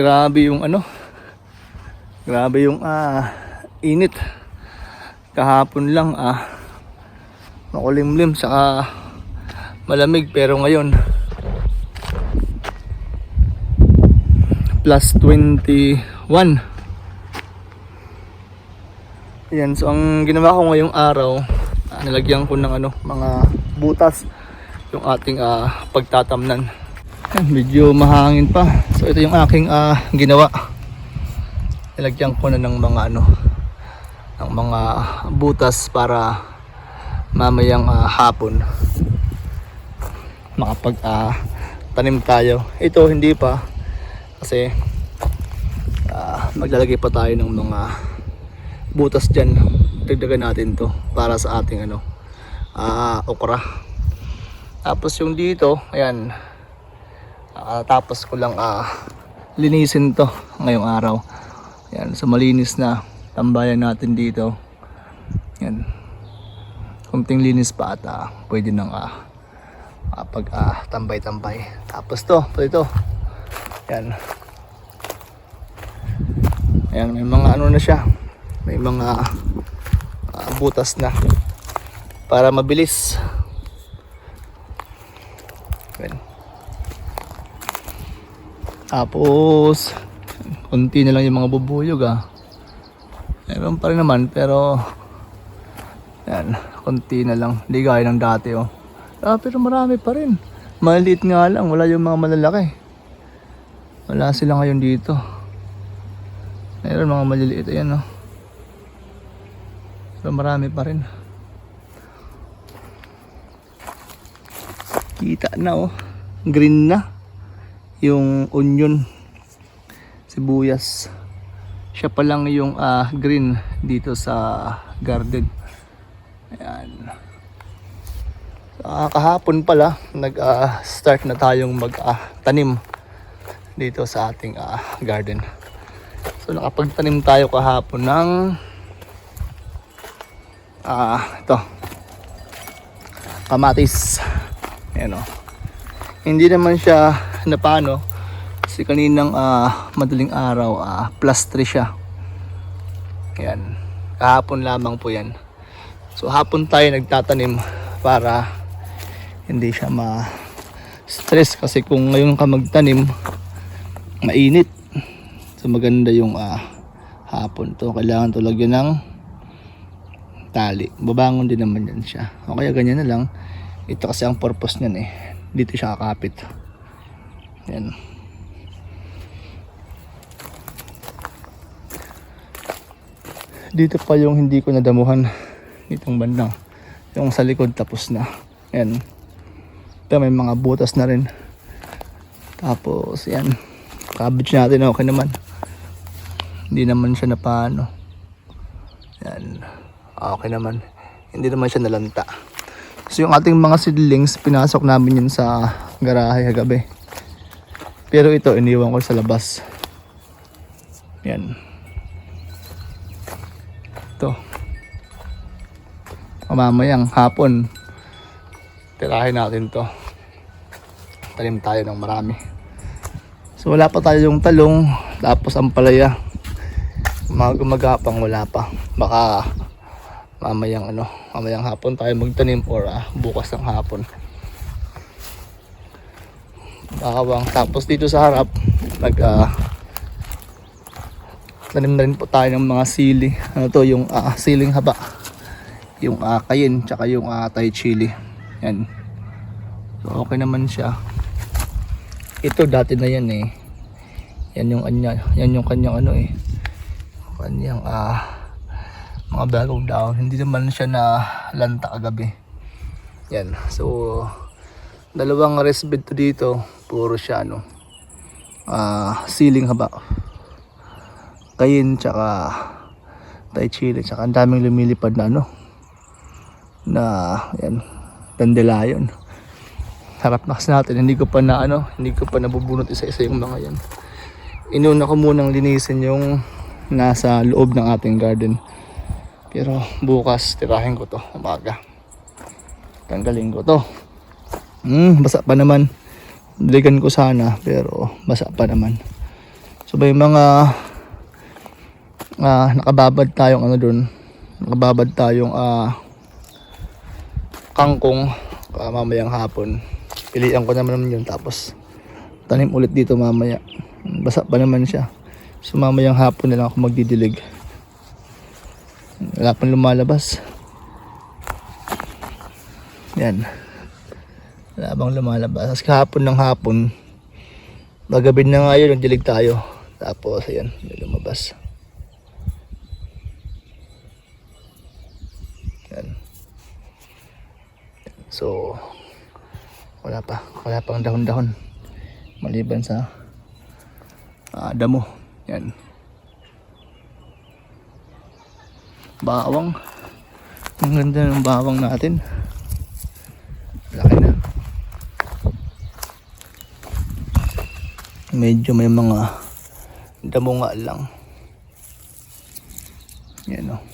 grabe yung ano. Grabe yung ah, init. Kahapon lang ah. Makulimlim saka malamig pero ngayon plus 21 yan so ang ginawa ko ngayong araw ah, nilagyan ko ng ano mga butas yung ating ah, pagtatamnan medyo mahangin pa. So ito yung aking ah, ginawa. Nilagyan ko na ng mga ano ng mga butas para mamayang ah, hapon. Makapag ah, tanim tayo. Ito hindi pa. Kasi ah, maglalagay pa tayo ng mga butas dyan. Dagdagan natin to para sa ating ano ah, okra. Tapos yung dito ayan ah, tapos ko lang ah, linisin to ngayong araw yan so malinis na tambayan natin dito yan kunting linis pa at ah, pwede nang ah, ah, pag ah, tambay-tambay tapos to ito yan Ayan, may mga ano na siya. May mga ah, butas na. Para mabilis. Ayan. Tapos, konti na lang yung mga bubuyog ah. Meron pa rin naman, pero yan, konti na lang. Hindi gaya ng dati oh. Ah, pero marami pa rin. Maliit nga lang, wala yung mga malalaki. Wala sila ngayon dito. Meron mga maliliit ayan no. Pero marami pa rin. Kita na oh. Green na. Yung onion. Sibuyas. Siya pa lang yung ah, green dito sa garden. Ayan. Ah, kahapon pala nag-start na tayong mag-tanim dito sa ating ah, garden. So nakapagtanim tayo kahapon ng ah ito kamatis. Ayan o. Hindi naman siya na paano kasi kaninang ah, madaling araw ah, plus 3 siya. Ayan. Kahapon lamang po yan. So hapon tayo nagtatanim para hindi siya ma stress kasi kung ngayon ka magtanim mainit So maganda yung ah, hapon to. Kailangan to lagyan ng tali. Babangon din naman yan siya. O kaya ganyan na lang. Ito kasi ang purpose niyan eh. Dito siya kakapit. Yan. Dito pa yung hindi ko nadamuhan. Itong bandang. Yung sa likod tapos na. Yan. Ito may mga butas na rin. Tapos yan. Cabbage natin okay naman. Hindi naman siya na paano. Yan. Okay naman. Hindi naman siya nalanta. So yung ating mga seedlings, pinasok namin yun sa garahe kagabi. Pero ito, iniwan ko sa labas. Yan. Ito. Mamayang hapon, tirahin natin to. Tanim tayo ng marami. So wala pa tayo yung talong, tapos ang palaya. Mga gumagapang wala pa. Baka mamayang ano, mamayang hapon tayo magtanim or ah, bukas ng hapon. Bakawang. Tapos dito sa harap, nag ah, tanim na rin po tayo ng mga sili. Ano to, yung ah, siling haba. Yung ah, kayin, tsaka yung ah, Thai chili. Yan. So okay naman siya. Ito dati na yan eh. Yan yung anya, yan yung kanyang ano eh. Kanyang ah mga bagong daon. Hindi naman siya na lanta kagabi. Yan. So dalawang rest bed to dito. Puro siya ano. Ah, ceiling haba. Kayin tsaka Thai chili tsaka ang daming lumilipad na ano na yan dandelion harap na kasi natin hindi ko pa na ano hindi ko pa nabubunot isa-isa yung mga yan inuna ko munang linisin yung nasa loob ng ating garden pero bukas tirahin ko to umaga tanggalin ko to hmm, basa pa naman diligan ko sana pero basa pa naman So may mga ah, nakababad tayong ano dun. Nakababad tayong ah, kangkong ah, mamayang hapon. Pilihan ko naman yun tapos tanim ulit dito mamaya. Basa pa naman siya. So mamayang hapon na lang ako magdidilig. Wala pang lumalabas. Yan. Wala bang lumalabas. Tapos kahapon ng hapon, Magabi na nga yun, nagdilig tayo. Tapos, ayan, lumabas. Yan. So, wala pa. Wala pang dahon-dahon. Maliban sa ah, damo. Yan. Bawang. Ang ganda ng bawang natin. Laki na. Medyo may mga damo nga lang. Yan o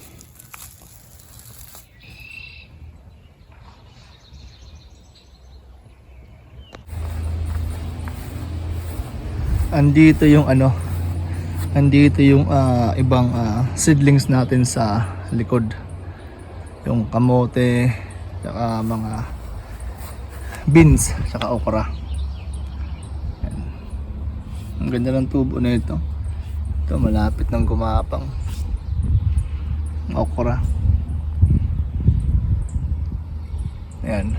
andito yung ano andito yung ah, ibang ah, seedlings natin sa likod. Yung kamote saka mga beans saka okra ang ganda ng tubo na ito. Ito malapit ng gumapang. Okra. Ayan.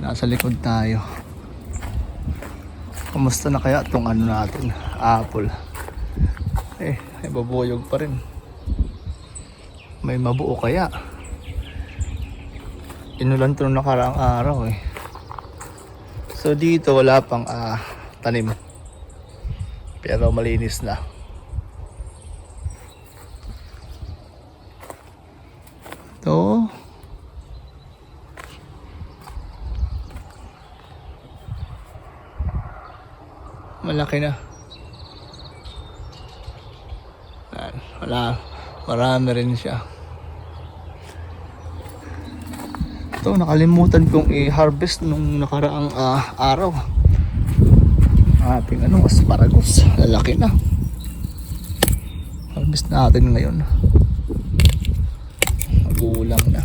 Nasa likod tayo. Kumusta na kaya itong ano natin? Apple. Eh, ay babuyog pa rin. May mabuo kaya. Inulan to nung nakaraang araw eh. So dito wala pang ah, tanim. Pero malinis na. To. Malaki na. Wala. Marami rin siya. Ito, nakalimutan kong i-harvest nung nakaraang ah, araw. Ating ano, asparagus. Lalaki na. Harvest natin ngayon. Magulang na.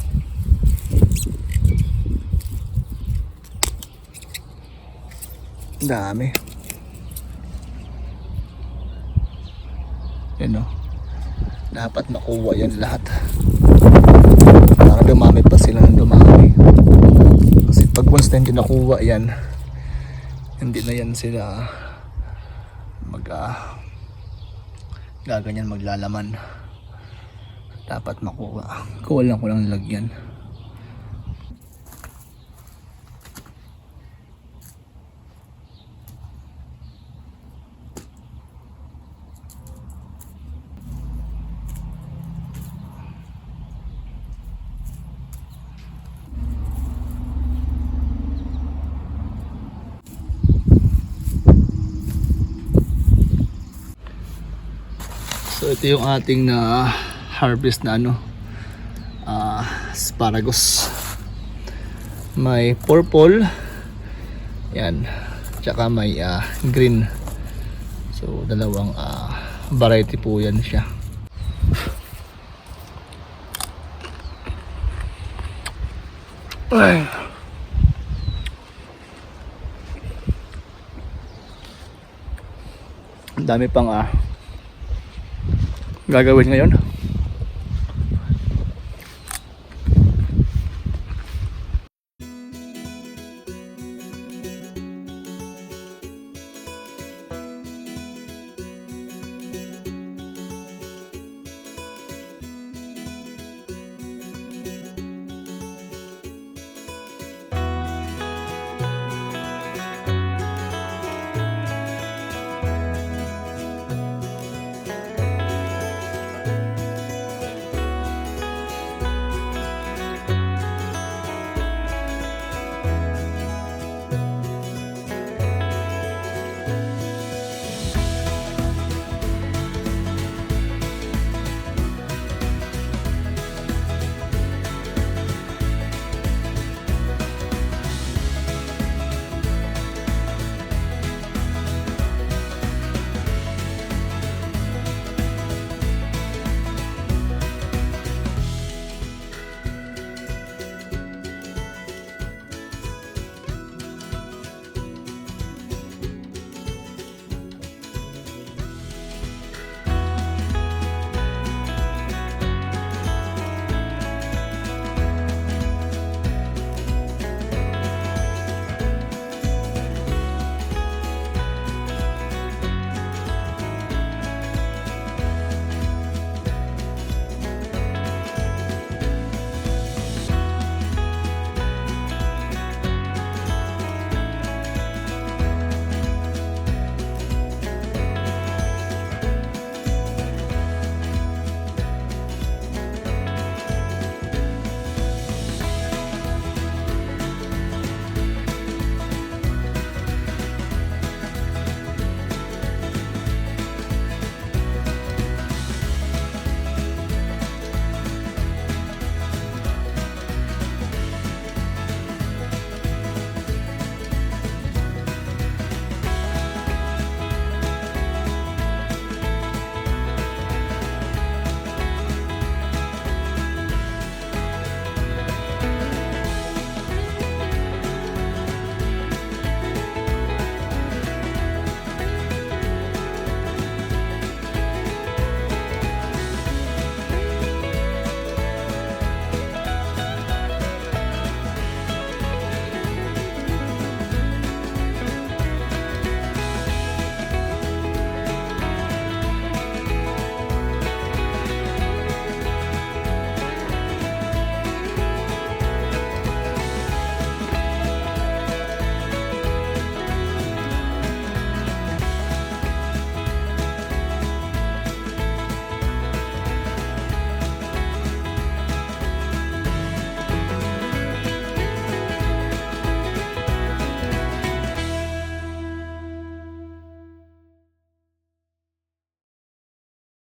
Dami. Yan o. Dapat makuha yan lahat para dumami pa sila ng dumami pag once na hindi nakuha yan hindi na yan sila mag ah, gaganyan maglalaman. Dapat makuha. Kulang ko lang lagyan So ito yung ating na harvest na ano ah, asparagus. May purple. Yan. Tsaka may ah, green. So dalawang ah, variety po yan siya. Ay. Dami pang ah, gagawin ngayon.